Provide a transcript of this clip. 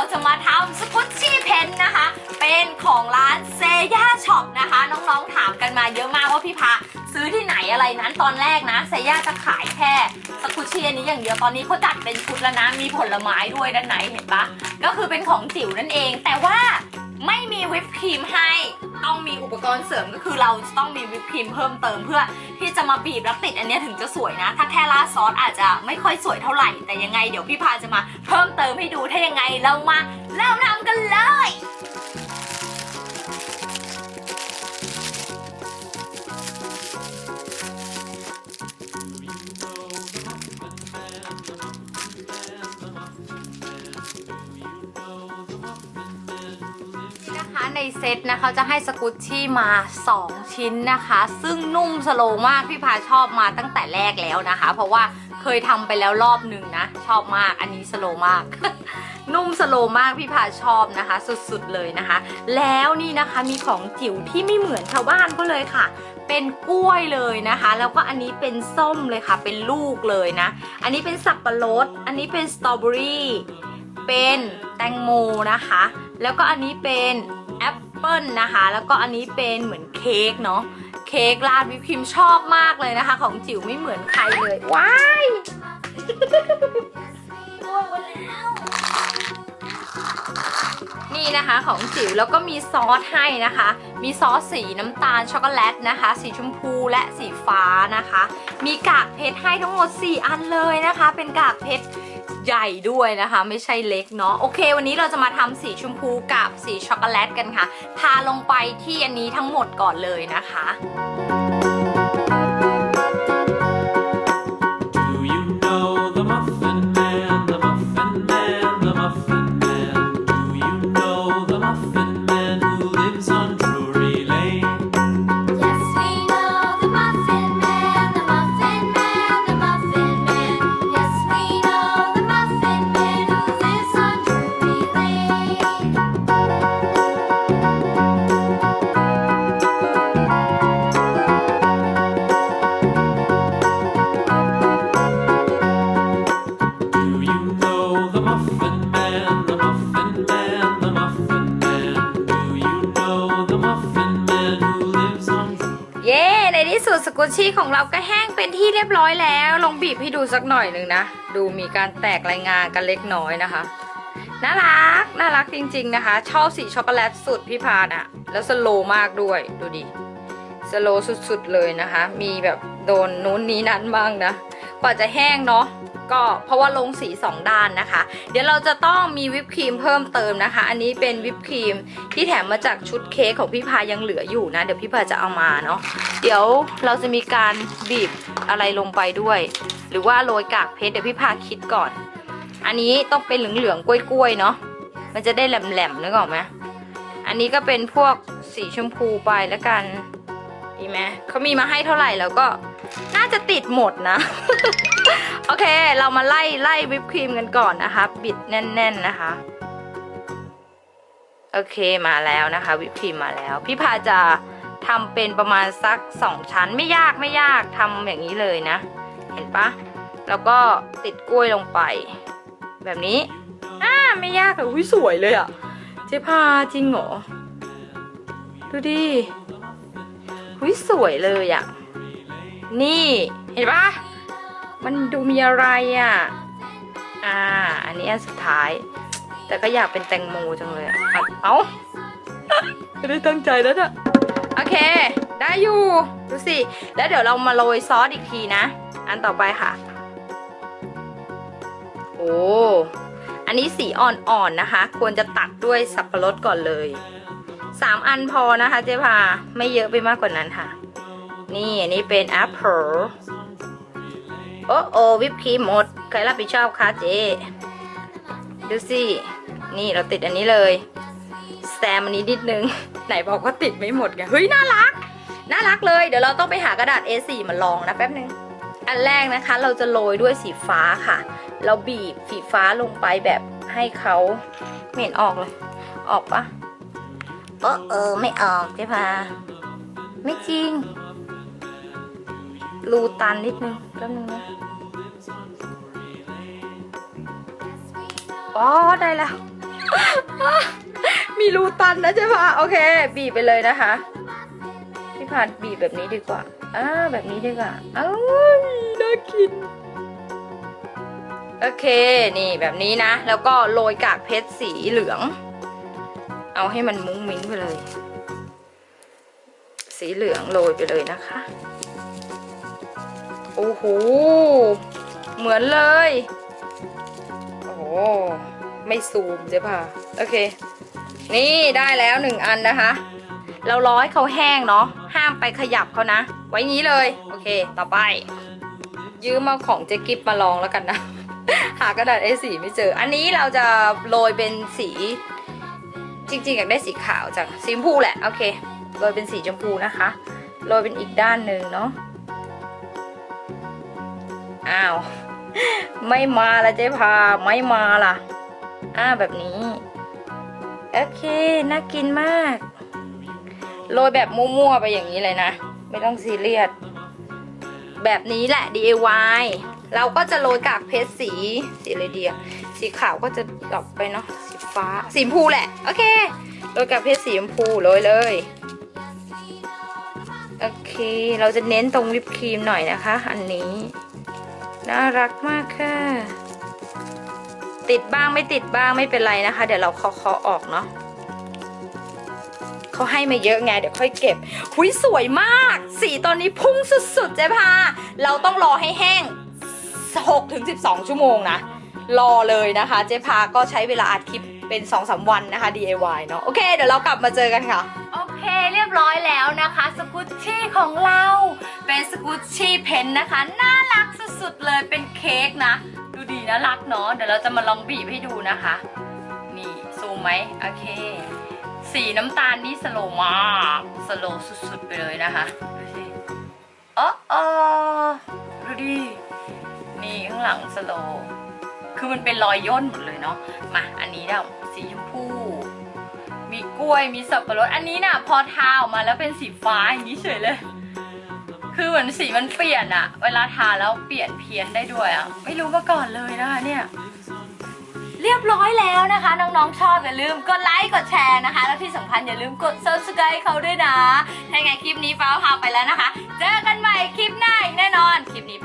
เราจะมาทำสกุตชี่เพนนะคะ เป็นของร้านเซย่าช็อปนะคะ น้องๆถามกันมาเยอะมากว่าพี่พาซื้อที่ไหนอะไรนั้นตอนแรกนะเซย่าจะขายแค่สกุตชี่อันนี้อย่างเดียวตอนนี้เขาจัดเป็นชุดแล้วนะมีผลไม้ด้วยด้านในเห็นปะก็คือเป็นของจิ๋วนั่นเอง แต่ว่า ไม่มีวิปครีมให้ต้องมีอุปกรณ์เสริมก็คือเราจะต้องมีวิปครีมเพิ่มเติมเพื่อที่จะมาบีบแล้วติดอันนี้ถึงจะสวยนะ ถ้าแค่ราดซอสอาจจะไม่ค่อยสวยเท่าไหร่แต่ยังไงเดี๋ยวพี่พาจะมาเพิ่มเติมให้ดูถ้ายังไงเรามาเริ่มทำกันเลย ในเซตนะคะจะให้สกุตชี่มา 2 ชิ้นนะคะ ซึ่งนุ่มสโลมากพี่พาชอบมาตั้งแต่แรกแล้วนะคะ เพราะว่าเคยทำไปแล้วรอบหนึ่งนะ ชอบมากอันนี้สโลมาก นุ่มสโลมากพี่พาชอบนะคะ สุดๆเลยนะคะ แล้วนี่นะคะมีของจิ๋วที่ไม่เหมือนชาวบ้านเขาเลยค่ะ เป็นกล้วยเลยนะคะ แล้วก็อันนี้เป็นส้มเลยค่ะ เป็นลูกเลยนะ อันนี้เป็นสับปะรด อันนี้เป็นสตรอเบอรี่เป็นแตงโมนะคะ แล้วก็อันนี้เป็น แอปเปิลนะคะ แล้วก็อันนี้เป็นเหมือนเค้กเนาะเค้กราดวิปครีมชอบมากเลยนะคะ ของจิ๋วไม่เหมือนใครเลย ว้ายร่วงไปแล้วนี่นะคะของจิ๋วแล้วก็มีซอสให้นะคะ มีซอสสีน้ำตาลช็อกโกแลตนะคะ สีชมพูและสีฟ้านะคะ มีกากเพชรให้ทั้งหมด 4 อันเลยนะคะ เป็นกากเพชร ใหญ่ด้วยนะคะ ไม่ใช่เล็กเนาะโอเค วันนี้เราจะมาทำสีชมพูกับสีช็อกโกแลตกันค่ะ ทาลงไปที่อันนี้ทั้งหมดก่อนเลยนะคะ ชชี่ของเราก็แห้งเป็นที่เรียบร้อยแล้ว ลองบีบให้ดูสักหน่อยหนึ่งนะ ดูมีการแตกรายงานกันเล็กน้อยนะคะ น่ารัก น่ารักจริง ๆ นะคะ ชอบสีช็อกโกแลตสุดพี่พานอะแล้วสโลมากด้วย ดูดิ สโลสุดๆเลยนะคะ มีแบบโดนนู้นนี้นั้นบ้างนะ กว่าจะแห้งเนาะ ก็เพราะว่าลงสีสองด้านนะคะ เดี๋ยวเราจะต้องมีวิปครีมเพิ่มเติมนะคะ อันนี้เป็นวิปครีมที่แถมมาจากชุดเค้กของพี่พายังเหลืออยู่นะ เดี๋ยวพี่พาจะเอามาเนาะเดี๋ยวเราจะมีการบีบอะไรลงไปด้วย หรือว่าโรยกากเพชรเดี๋ยวพี่พาคิดก่อน อันนี้ต้องเป็นเหลืองๆกล้วยๆเนาะมันจะได้แหลมๆนึกออกไหมอันนี้ก็เป็นพวกสีชมพูไปแล้วกันดีไหมเขามีมาให้เท่าไหร่แล้วก็ น่าจะติดหมดนะ โอเค เรามาไล่ไล่วิปครีมกันก่อนนะคะ บิดแน่นๆนะคะ โอเคมาแล้วนะคะ วิปครีมมาแล้ว พี่พาจะทำเป็นประมาณสักสองชั้นไม่ยากไม่ยากทำอย่างนี้เลยนะ เห็นปะแล้วก็ติดกล้วยลงไป แบบนี้อ่าไม่ยากเลยอุ้ยสวยเลยอะ่ะเจ๊พาจริงเหรอดูดิอุ้ยสวยเลยอะ่ะ นี่เห็นปะมันดูมีอะไรอะ่ะ อ่า อันนี้อันสุดท้าย แต่ก็อยากเป็นแตงโมจังเลยอะอะเอ้าไม่ได้ตั้งใจแล้วอะโอเค ได้อยู่ ดูสิ แล้วเดี๋ยวเรามาโรยซอสอีกทีนะ อันต่อไปค่ะ โอ้ อันนี้สีอ่อนๆนะคะ ควรจะตัดด้วยสับปะรดก่อนเลย สามอันพอนะคะเจ๊พา ไม่เยอะไปมากกว่านั้นค่ะ นี่อันนี้เป็นแอปเปิลโอ้โอวิปครีมหมด ใครรับผิดชอบคะเจ๊ดูสิ นี่เราติดอันนี้เลยแซมอันนี้นิดนึง ไหนบอกว่าติดไม่หมดไง เฮ้ย น่ารัก น่ารักเลย เดี๋ยวเราต้องไปหากระดาษ A4 มาลองนะแป๊บนึง อันแรกนะคะ เราจะโรยด้วยสีฟ้าค่ะ เราบีบสีฟ้าลงไปแบบให้เขาไม่เห็นออกเลย ออกปะเออเออ ไม่ออกเจ๊พาไม่จริง รูตันนิดนึงแป๊บนึงนะอ๋อได้แล้ว มีรูตันนะเจ๊พาโอเค บีบไปเลยนะคะ พี่พานบีบแบบนี้ดีกว่าอ่าแบบนี้ดีกว่าอ้ยน่ากิน โอเค นี่แบบนี้นะ แล้วก็โรยกากเพชรสีเหลือง เอาให้มันมุ้งมิ้งไปเลย สีเหลืองโรยไปเลยนะคะ อ้โห เหมือนเลย โอ้โห ไม่ซูมเจ๊ป่ะ โอเค นี่ได้แล้วหนึ่งอันนะคะ เรารอให้เขาแห้งเนาะ ห้ามไปขยับเขานะ ไว้งี้เลย โอเค ต่อไป ยืมมาของเจ๊กิฟมาลองแล้วกันนะ หากระดาษ A4 ไม่เจอ อันนี้เราจะโรยเป็นสี จริงๆอยากได้สีขาวจากสีชมพูแหละ โอเค โรยเป็นสีชมพูนะคะ โรยเป็นอีกด้านหนึ่งเนาะ อ้าว ไม่มาละเจ๊พาไม่มาล่ะอ่าแบบนี้ โอเคน่ากินมาก โรยแบบมั่วๆไปอย่างนี้เลยนะ ไม่ต้องซีเรียสแบบนี้แหละ DIY เราก็จะโรยกากเพชรสีสีอะไรดีอะสีขาวก็จะดอปไปเนาะสีฟ้าสีชมพูแหละ โอเคโรยกากเพชรสีชมพูโรยเลยโอเค เราจะเน้นตรงวิปครีมหน่อยนะคะ อันนี้ น่ารักมากค่ะ ติดบ้างไม่ติดบ้างไม่เป็นไรนะคะ เดี๋ยวเราเคาะออกเนาะเขาให้มาเยอะไงเดี๋ยวค่อยเก็บ หุยสวยมาก สีตอนนี้พุ่งสุดๆเจ๊พาเราต้องรอให้แห้ง6ถึง12 ชั่วโมงนะ รอเลยนะคะ เจ๊พาก็ใช้เวลาอัดคลิปเป็น 2-3 วันนะคะ DIY เนาะโอเค เดี๋ยวเรากลับมาเจอกันค่ะ โอเคเรียบร้อยแล้วนะคะ สกุตชี่ของเรา กุตชี่เพนนะคะ น่ารักสุดๆเลยเป็นเค้กนะ ดูดีน่ารักเนาะเดี๋ยวเราจะมาลองบีบให้ดูนะคะ นี่ซูมไหมโอเค สีน้ำตาลนี่สโลมากสโลสุดๆไปเลยนะคะดูสิเออเออดูดินี่ข้างหลังสโลคือมันเป็นรอยย่นหมดเลยเนาะมาอันนี้เนี่ยสีชมพูมีกล้วยมีสับปะรดอันนี้น่ะพอทาออกมาแล้วเป็นสีฟ้าอย่างนี้เฉยเลย คือเหมือนสีมันเปลี่ยนอะเวลาทาแล้วเปลี่ยนเพี้ยนได้ด้วยอะไม่รู้มาก่อนเลยนะคะเนี่ยเรียบร้อยแล้วนะคะ น้องๆชอบอย่าลืมกดไลค์กดแชร์นะคะ แล้วที่สำคัญอย่าลืมกด subscribe เขาด้วยนะถ้าไงคลิปนี้ฟ้าพาไปแล้วนะคะ เจอกันใหม่คลิปหน้าอีกแน่นอนคลิปนี้